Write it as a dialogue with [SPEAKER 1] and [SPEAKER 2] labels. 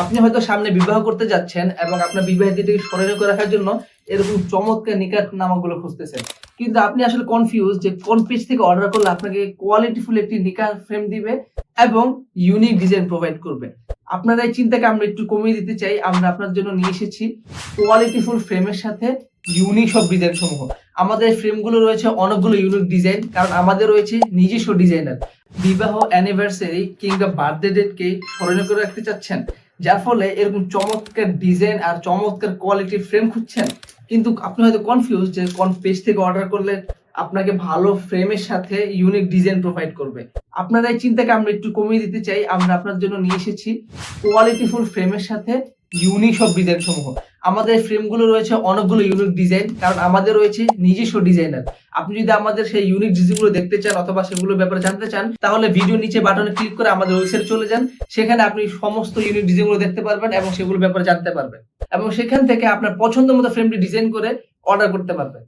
[SPEAKER 1] আপনি হয়তো সামনে বিবাহ করতে যাচ্ছেন এবং আপনার বিবাহিতটিকে স্মরণীয় করে রাখার জন্য এরকম চমৎকার নিকাট নামাগুলো খুঁজতেছেন। কিন্তু আপনি আসলে কনফিউজ যে কোন পেজ থেকে অর্ডার করলে আপনাকে কোয়ালিটিফুল একটি নিকা ফ্রেম দিবে এবং ইউনিক ডিজাইন প্রোভাইড করবে। আপনার এই চিন্তাকে আমরা একটু কমিয়ে দিতে চাই। আমরা আপনার জন্য নিয়ে এসেছি কোয়ালিটিফুল ফ্রেমের সাথে ইউনিক সব ডিজাইন সমূহ। আমাদের ফ্রেমগুলো রয়েছে অনেকগুলো ইউনিক ডিজাইন কারণ আমাদের রয়েছে নিজস্ব ডিজাইনার বিবাহ অ্যানিভার্সারি কিংবা বার্থডে ডেটকে স্মরণীয় করে রাখতে চাচ্ছেন। যার ফলে এরকম চমৎকার ডিজাইন আর চমৎকার কোয়ালিটির ফ্রেম খুঁজছেন। কিন্তু আপনি হয়তো কনফিউজ যে কোন পেজ থেকে অর্ডার করলে আপনাকে ভালো ফ্রেমের সাথে ইউনিক ডিজাইন প্রোভাইড করবে। আপনার এই চিন্তাকে আমরা একটু কমিয়ে দিতে চাই। আমরা আপনার জন্য নিয়ে এসেছি কোয়ালিটিফুল ফ্রেমের সাথে ইউনিক সব ডিজাইন সমূহ। আমাদের ফ্রেমগুলো রয়েছে অনেকগুলো ইউনিক ডিজাইন কারণ আমাদের রয়েছে নিজস্ব ডিজাইনার আপনি যদি আমাদের সেই ইউনিক ডিজাইনগুলো দেখতে চান অথবা সেগুলোর ব্যাপারে জানতে চান, তাহলে ভিডিও নিচে বাটনে ক্লিক করে আমাদের ওয়েবসাইটে চলে যান। সেখানে আপনি সমস্ত ইউনিক ডিজাইনগুলো দেখতে পারবেন এবং সেগুলোর ব্যাপারে জানতে পারবেন। এবং সেখান থেকে আপনার পছন্দ মতো ফ্রেমটি ডিজাইন করে অর্ডার করতে পারবেন।